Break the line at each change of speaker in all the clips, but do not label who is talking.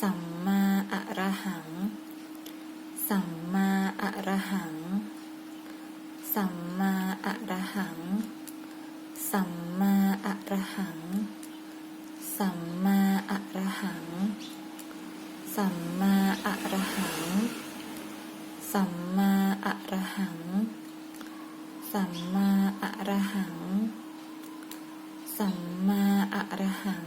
สัมมาอะระหัง สัมมาอะระหัง สัมมาอะระหัง สัมมาอะระหัง สัมมาอะระหัง สัมมาอะระหัง สัมมาอะระหัง สัมมาอะระหัง สัมมาอะระหัง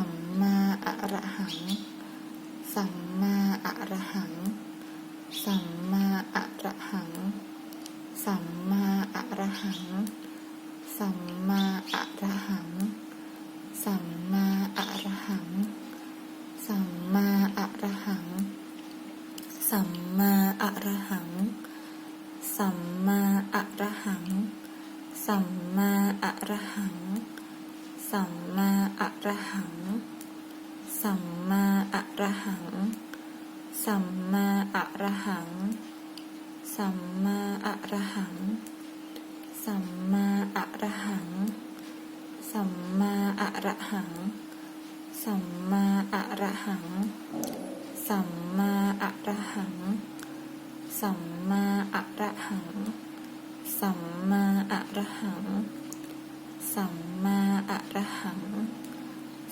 สัมมาอะระหังสัมมาอะระหังสัมมาอะระหังสัมมาอะระหังสัมมาอะระหังสัมมาอะระหัง สัมมาอรหัง สัมมาอะระหัง สัมมาอะระหัง สัมมาอะระหัง สัมมาอะระหัง สั มมาอะระหัง สัมมาอะระหัง สัมมาอะระหัง สัมมาอะระหัง สัมมาอะระหัง สัมมาอะระหัง สัมมาอะระหัง สัมมาอะระหัง สัมมาอะระหัง สัมมาอะระหัง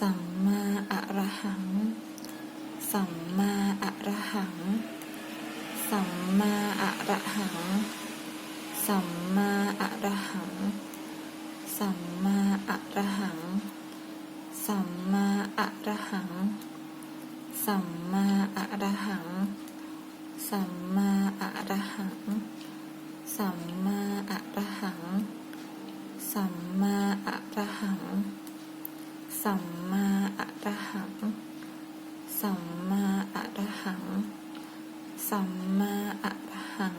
สัมมาอะระหัง สัมมาอะระหัง สัมมาอะระหัง สัมมาอะระหัง สัมมาอะระหัง สัมมาอะระหัง สัมมาอะระหัง สัมมาอะระหัง สัมมาอะระหัง สัมมาอะระหัง สัมมาอะระหัง สัมมาอะระหัง สัมมาอะระหัง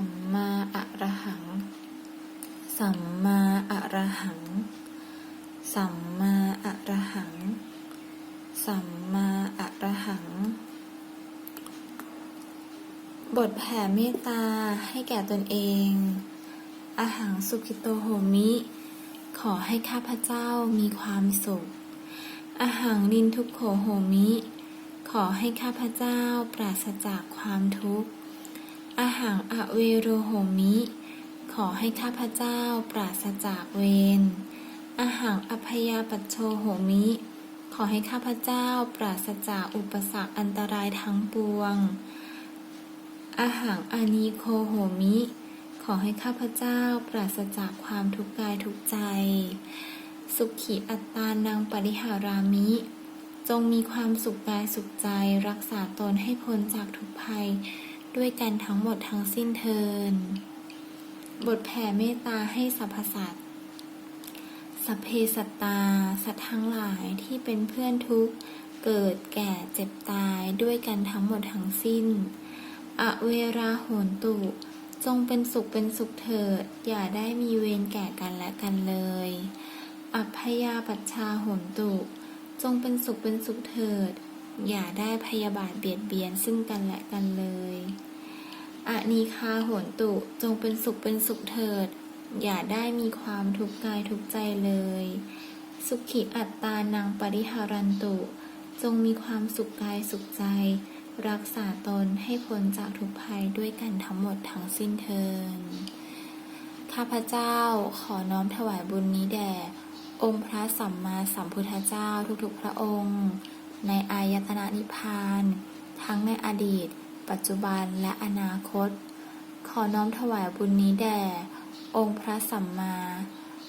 สัมมาอะระหัง สัมมาอะระหัง สัมมาอะระหัง สัมมาอะระหัง บทแผ่เมตตาให้แก่ตนเองอาหังสุขิโตโหมิ ขอให้ข้าพเจ้ามีความสุขอาหังนินทุกโขโหมิ ขอให้ข้าพเจ้าปราศจากความทุกข์ อาหังอเวโรโหมิ ขอให้ข้าพเจ้าปราศจากเวรอาหังอภยาปัชโชโหมิ ขอให้ข้าพเจ้าปราศจากอุปสรรคอันตรายทั้งปวงอาหังอานีโคโหมิ ขอให้ข้าพเจ้าปราศจากความทุกข์กายทุกใจ สุขีอัตตานังปริหารามิ จงมีความสุขกายสุขใจ รักษาตนให้พ้นจากทุกภัย ด้วยกันทั้งหมดทั้งสิ้นเทิน บทแผ่เมตตาให้สรรพสัตว์สัพเพสัตตา สัตว์ทั้งหลายที่เป็นเพื่อนทุกข์ เกิดแก่เจ็บตายด้วยกันทั้งหมดทั้งสิ้น อเวราโหนตุ จงเป็นสุขเป็นสุขเถิด อย่าได้มีเวรแก่กันและกันเลย อัพยาปัชชาโหนตุ จงเป็นสุขเป็นสุขเถิด อย่าได้พยาบาทเบียดเบียนซึ่งกันและกันเลย อนีคาโหนตุจงเป็นสุขเป็นสุขเถิด อย่าได้มีความทุกข์กายทุกใจเลย สุขิอัตตานังปริหารันตุ จงมีความสุขกายสุขใจ รักษาตนให้พ้นจากทุกภัยด้วยกันทั้งหมดทั้งสิ้นเทินข้าพเจ้าขอน้อมถวายบุญนี้แด่ องค์พระสัมมาสัมพุทธเจ้าทุกๆพระองค์ ในอายตนะนิพพาน ทั้งในอดีต ปัจจุบันและอนาคต ขอน้อมถวายบุญนี้แด่ องค์พระสัมมา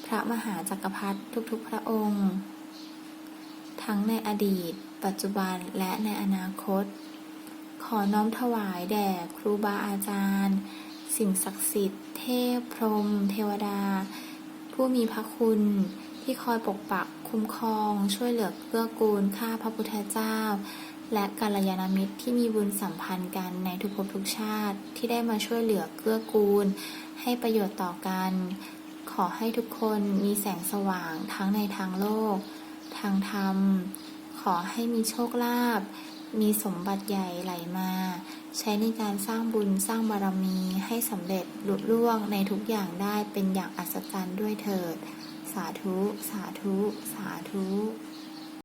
พระมหาจักรพรรดิทุกๆพระองค์ ทั้งในอดีต ปัจจุบันและในอนาคต ขอน้อมถวายแด่ครูบาอาจารย์ สิ่งศักดิ์สิทธิ์ เทพพรหมเทวดา ผู้มีพระคุณที่คอยปกปักคุ้มครองช่วยเหลือเกื้อกูลข้าพระพุทธเจ้า และกัลยาณมิตรที่มีบุญสัมพันธ์กันในทุกภพทุกชาติที่ได้มาช่วยเหลือเกื้อกูล ให้ประโยชน์ต่อกัน ขอให้ทุกคนมีแสงสว่างทั้งในทางโลก ทางธรรม ขอให้มีโชคลาภมีสมบัติใหญ่ไหลมา ใช้ในการสร้างบุญสร้างบารมีให้สำเร็จหลุดล่วงในทุกอย่างได้เป็นอย่างอัศจรรย์ด้วยเถิด สาธุ สาธุ สาธุ